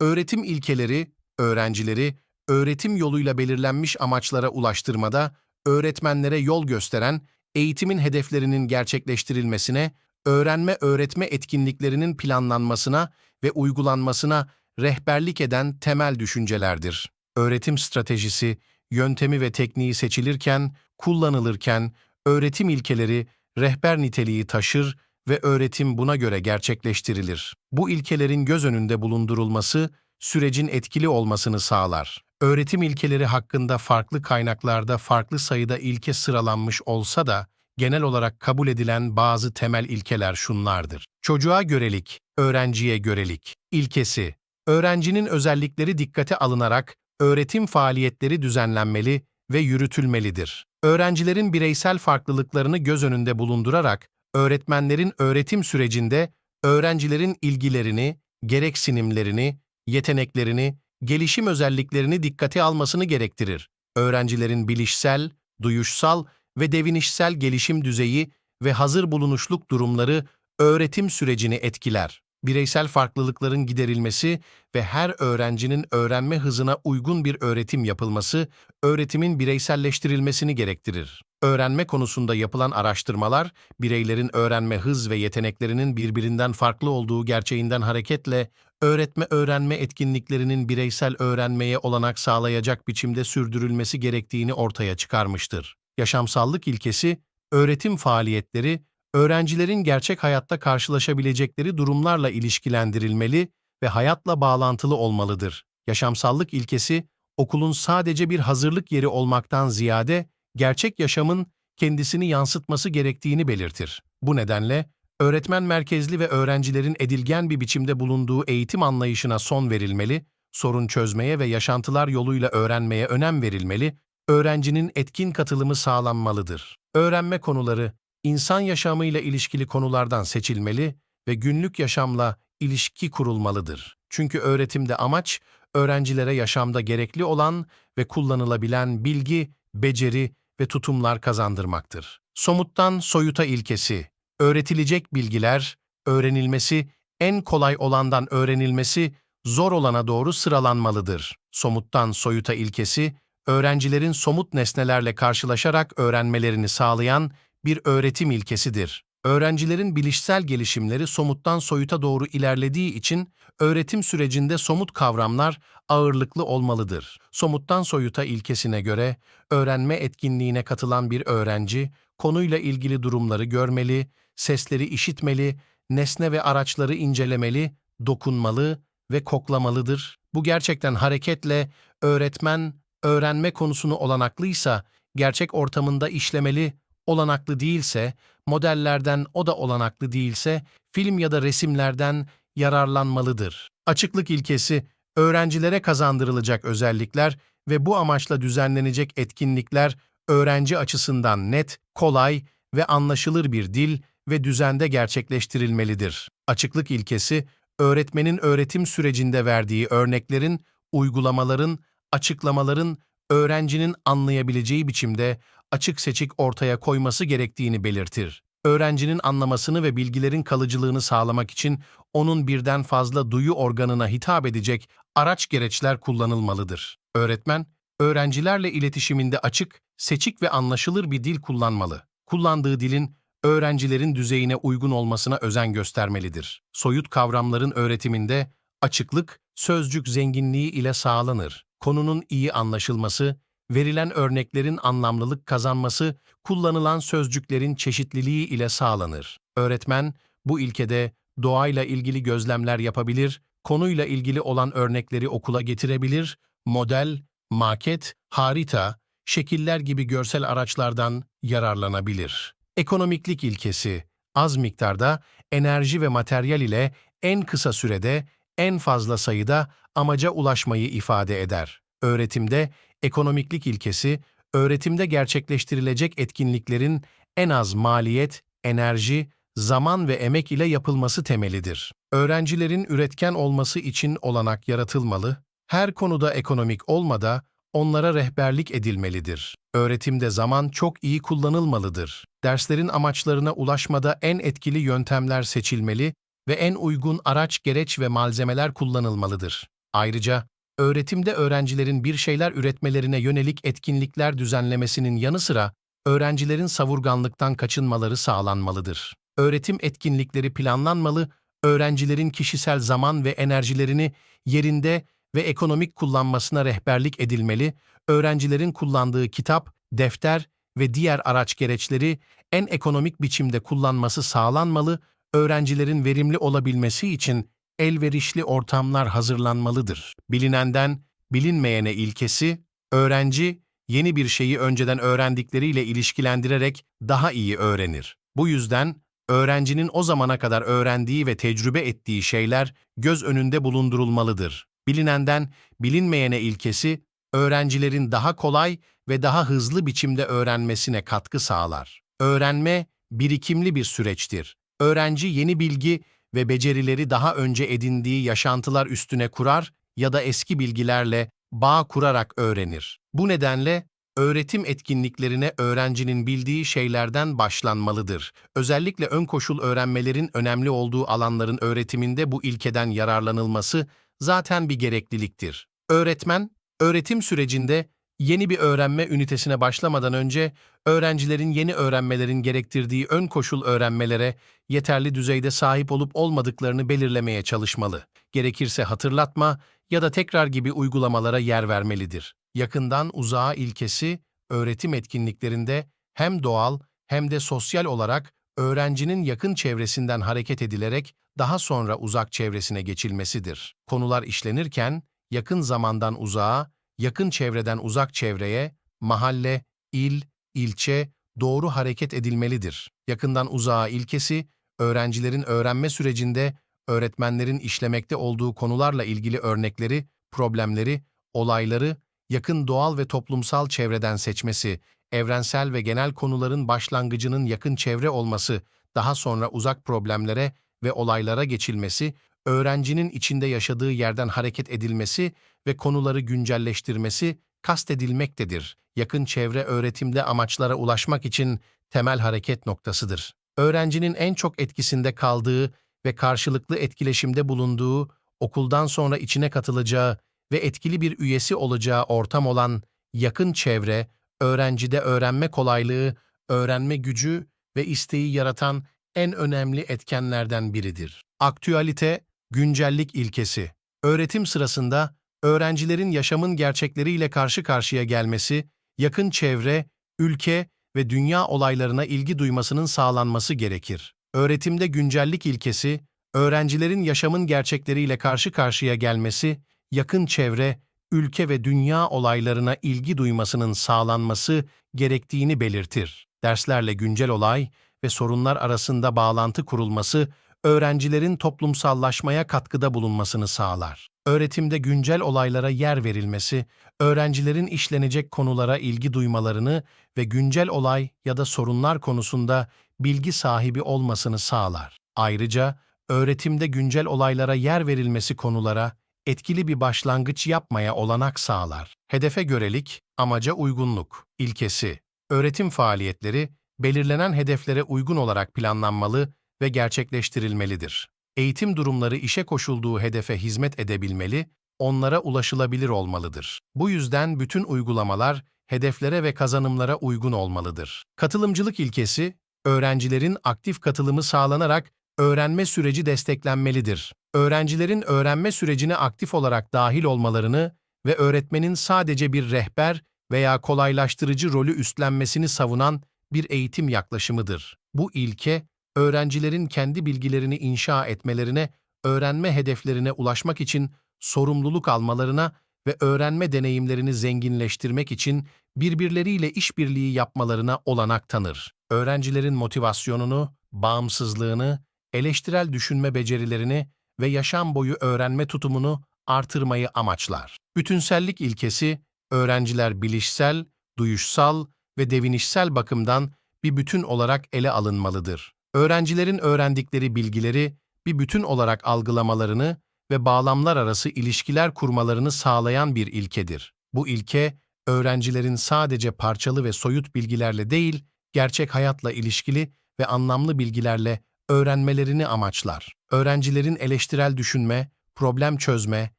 Öğretim ilkeleri, öğrencileri öğretim yoluyla belirlenmiş amaçlara ulaştırmada öğretmenlere yol gösteren, eğitimin hedeflerinin gerçekleştirilmesine, öğrenme-öğretme etkinliklerinin planlanmasına ve uygulanmasına rehberlik eden temel düşüncelerdir. Öğretim stratejisi, yöntemi ve tekniği seçilirken, kullanılırken, öğretim ilkeleri rehber niteliği taşır ve öğretim buna göre gerçekleştirilir. Bu ilkelerin göz önünde bulundurulması, sürecin etkili olmasını sağlar. Öğretim ilkeleri hakkında farklı kaynaklarda farklı sayıda ilke sıralanmış olsa da, genel olarak kabul edilen bazı temel ilkeler şunlardır. Çocuğa görelik, öğrenciye görelik. İlkesi, öğrencinin özellikleri dikkate alınarak öğretim faaliyetleri düzenlenmeli ve yürütülmelidir. Öğrencilerin bireysel farklılıklarını göz önünde bulundurarak öğretmenlerin öğretim sürecinde öğrencilerin ilgilerini, gereksinimlerini, yeteneklerini, gelişim özelliklerini dikkate almasını gerektirir. Öğrencilerin bilişsel, duyuşsal ve devinişsel gelişim düzeyi ve hazır bulunuşluk durumları öğretim sürecini etkiler. Bireysel farklılıkların giderilmesi ve her öğrencinin öğrenme hızına uygun bir öğretim yapılması, öğretimin bireyselleştirilmesini gerektirir. Öğrenme konusunda yapılan araştırmalar, bireylerin öğrenme hız ve yeteneklerinin birbirinden farklı olduğu gerçeğinden hareketle, öğretme-öğrenme etkinliklerinin bireysel öğrenmeye olanak sağlayacak biçimde sürdürülmesi gerektiğini ortaya çıkarmıştır. Yaşamsallık ilkesi, öğretim faaliyetleri, öğrencilerin gerçek hayatta karşılaşabilecekleri durumlarla ilişkilendirilmeli ve hayatla bağlantılı olmalıdır. Yaşamsallık ilkesi, okulun sadece bir hazırlık yeri olmaktan ziyade, gerçek yaşamın kendisini yansıtması gerektiğini belirtir. Bu nedenle, öğretmen merkezli ve öğrencilerin edilgen bir biçimde bulunduğu eğitim anlayışına son verilmeli, sorun çözmeye ve yaşantılar yoluyla öğrenmeye önem verilmeli, öğrencinin etkin katılımı sağlanmalıdır. Öğrenme konuları, insan yaşamıyla ilişkili konulardan seçilmeli ve günlük yaşamla ilişki kurulmalıdır. Çünkü öğretimde amaç, öğrencilere yaşamda gerekli olan ve kullanılabilen bilgi, beceri ve tutumlar kazandırmaktır. Somuttan soyuta ilkesi, öğretilecek bilgiler, öğrenilmesi, en kolay olandan öğrenilmesi, zor olana doğru sıralanmalıdır. Somuttan soyuta ilkesi, öğrencilerin somut nesnelerle karşılaşarak öğrenmelerini sağlayan bir öğretim ilkesidir. Öğrencilerin bilişsel gelişimleri somuttan soyuta doğru ilerlediği için öğretim sürecinde somut kavramlar ağırlıklı olmalıdır. Somuttan soyuta ilkesine göre öğrenme etkinliğine katılan bir öğrenci konuyla ilgili durumları görmeli, sesleri işitmeli, nesne ve araçları incelemeli, dokunmalı ve koklamalıdır. Bu gerçekten hareketle öğretmen öğrenme konusunu olanaklıysa gerçek ortamında işlemeli, olanaklı değilse, modellerden o da olanaklı değilse, film ya da resimlerden yararlanmalıdır. Açıklık ilkesi, öğrencilere kazandırılacak özellikler ve bu amaçla düzenlenecek etkinlikler öğrenci açısından net, kolay ve anlaşılır bir dil ve düzende gerçekleştirilmelidir. Açıklık ilkesi, öğretmenin öğretim sürecinde verdiği örneklerin, uygulamaların, açıklamaların öğrencinin anlayabileceği biçimde açık seçik ortaya koyması gerektiğini belirtir. Öğrencinin anlamasını ve bilgilerin kalıcılığını sağlamak için onun birden fazla duyu organına hitap edecek araç gereçler kullanılmalıdır. Öğretmen, öğrencilerle iletişiminde açık, seçik ve anlaşılır bir dil kullanmalı. Kullandığı dilin öğrencilerin düzeyine uygun olmasına özen göstermelidir. Soyut kavramların öğretiminde açıklık, sözcük zenginliği ile sağlanır. Konunun iyi anlaşılması, verilen örneklerin anlamlılık kazanması, kullanılan sözcüklerin çeşitliliği ile sağlanır. Öğretmen, bu ilkede doğayla ilgili gözlemler yapabilir, konuyla ilgili olan örnekleri okula getirebilir, model, maket, harita, şekiller gibi görsel araçlardan yararlanabilir. Ekonomiklik ilkesi, az miktarda enerji ve materyal ile en kısa sürede en fazla sayıda amaca ulaşmayı ifade eder. Öğretimde ekonomiklik ilkesi, öğretimde gerçekleştirilecek etkinliklerin en az maliyet, enerji, zaman ve emek ile yapılması temelidir. Öğrencilerin üretken olması için olanak yaratılmalı, her konuda ekonomik olmada onlara rehberlik edilmelidir. Öğretimde zaman çok iyi kullanılmalıdır. Derslerin amaçlarına ulaşmada en etkili yöntemler seçilmeli ve en uygun araç, gereç ve malzemeler kullanılmalıdır. Ayrıca, öğretimde öğrencilerin bir şeyler üretmelerine yönelik etkinlikler düzenlemesinin yanı sıra, öğrencilerin savurganlıktan kaçınmaları sağlanmalıdır. Öğretim etkinlikleri planlanmalı, öğrencilerin kişisel zaman ve enerjilerini yerinde ve ekonomik kullanmasına rehberlik edilmeli, öğrencilerin kullandığı kitap, defter ve diğer araç gereçleri en ekonomik biçimde kullanması sağlanmalı, öğrencilerin verimli olabilmesi için elverişli ortamlar hazırlanmalıdır. Bilinenden bilinmeyene ilkesi, öğrenci yeni bir şeyi önceden öğrendikleriyle ilişkilendirerek daha iyi öğrenir. Bu yüzden öğrencinin o zamana kadar öğrendiği ve tecrübe ettiği şeyler göz önünde bulundurulmalıdır. Bilinenden bilinmeyene ilkesi, öğrencilerin daha kolay ve daha hızlı biçimde öğrenmesine katkı sağlar. Öğrenme, birikimli bir süreçtir. Öğrenci yeni bilgi ve becerileri daha önce edindiği yaşantılar üstüne kurar ya da eski bilgilerle bağ kurarak öğrenir. Bu nedenle öğretim etkinliklerine öğrencinin bildiği şeylerden başlanmalıdır. Özellikle ön koşul öğrenmelerin önemli olduğu alanların öğretiminde bu ilkeden yararlanılması zaten bir gerekliliktir. Öğretmen, öğretim sürecinde yeni bir öğrenme ünitesine başlamadan önce öğrencilerin yeni öğrenmelerin gerektirdiği ön koşul öğrenmelere yeterli düzeyde sahip olup olmadıklarını belirlemeye çalışmalı. Gerekirse hatırlatma ya da tekrar gibi uygulamalara yer vermelidir. Yakından uzağa ilkesi öğretim etkinliklerinde hem doğal hem de sosyal olarak öğrencinin yakın çevresinden hareket edilerek daha sonra uzak çevresine geçilmesidir. Konular işlenirken yakın zamandan uzağa, yakın çevreden uzak çevreye, mahalle, il, ilçe doğru hareket edilmelidir. Yakından uzağa ilkesi, öğrencilerin öğrenme sürecinde öğretmenlerin işlemekte olduğu konularla ilgili örnekleri, problemleri, olayları yakın doğal ve toplumsal çevreden seçmesi, evrensel ve genel konuların başlangıcının yakın çevre olması, daha sonra uzak problemlere ve olaylara geçilmesi, öğrencinin içinde yaşadığı yerden hareket edilmesi ve konuları güncelleştirmesi kastedilmektedir. Yakın çevre öğretimde amaçlara ulaşmak için temel hareket noktasıdır. Öğrencinin en çok etkisinde kaldığı ve karşılıklı etkileşimde bulunduğu, okuldan sonra içine katılacağı ve etkili bir üyesi olacağı ortam olan yakın çevre, öğrencide öğrenme kolaylığı, öğrenme gücü ve isteği yaratan en önemli etkenlerden biridir. Aktüalite, güncellik ilkesi. Öğretim sırasında öğrencilerin yaşamın gerçekleriyle karşı karşıya gelmesi, yakın çevre, ülke ve dünya olaylarına ilgi duymasının sağlanması gerekir. Öğretimde güncellik ilkesi, öğrencilerin yaşamın gerçekleriyle karşı karşıya gelmesi, yakın çevre, ülke ve dünya olaylarına ilgi duymasının sağlanması gerektiğini belirtir. Derslerle güncel olay ve sorunlar arasında bağlantı kurulması, öğrencilerin toplumsallaşmaya katkıda bulunmasını sağlar. Öğretimde güncel olaylara yer verilmesi, öğrencilerin işlenecek konulara ilgi duymalarını ve güncel olay ya da sorunlar konusunda bilgi sahibi olmasını sağlar. Ayrıca, öğretimde güncel olaylara yer verilmesi konulara etkili bir başlangıç yapmaya olanak sağlar. Hedefe görelik, amaca uygunluk ilkesi. Öğretim faaliyetleri belirlenen hedeflere uygun olarak planlanmalı ve gerçekleştirilmelidir. Eğitim durumları işe koşulduğu hedefe hizmet edebilmeli, onlara ulaşılabilir olmalıdır. Bu yüzden bütün uygulamalar hedeflere ve kazanımlara uygun olmalıdır. Katılımcılık ilkesi, öğrencilerin aktif katılımı sağlanarak öğrenme süreci desteklenmelidir. Öğrencilerin öğrenme sürecine aktif olarak dahil olmalarını ve öğretmenin sadece bir rehber veya kolaylaştırıcı rolü üstlenmesini savunan bir eğitim yaklaşımıdır. Bu ilke, öğrencilerin kendi bilgilerini inşa etmelerine, öğrenme hedeflerine ulaşmak için sorumluluk almalarına ve öğrenme deneyimlerini zenginleştirmek için birbirleriyle işbirliği yapmalarına olanak tanır. Öğrencilerin motivasyonunu, bağımsızlığını, eleştirel düşünme becerilerini ve yaşam boyu öğrenme tutumunu artırmayı amaçlar. Bütünsellik ilkesi, öğrenciler bilişsel, duyuşsal ve devinişsel bakımdan bir bütün olarak ele alınmalıdır. Öğrencilerin öğrendikleri bilgileri bir bütün olarak algılamalarını ve bağlamlar arası ilişkiler kurmalarını sağlayan bir ilkedir. Bu ilke, öğrencilerin sadece parçalı ve soyut bilgilerle değil, gerçek hayatla ilişkili ve anlamlı bilgilerle öğrenmelerini amaçlar. Öğrencilerin eleştirel düşünme, problem çözme,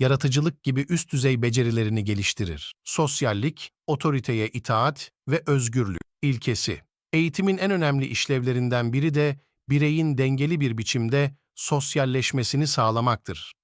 yaratıcılık gibi üst düzey becerilerini geliştirir. Sosyallik, otoriteye itaat ve özgürlük ilkesi. Eğitimin en önemli işlevlerinden biri de bireyin dengeli bir biçimde sosyalleşmesini sağlamaktır.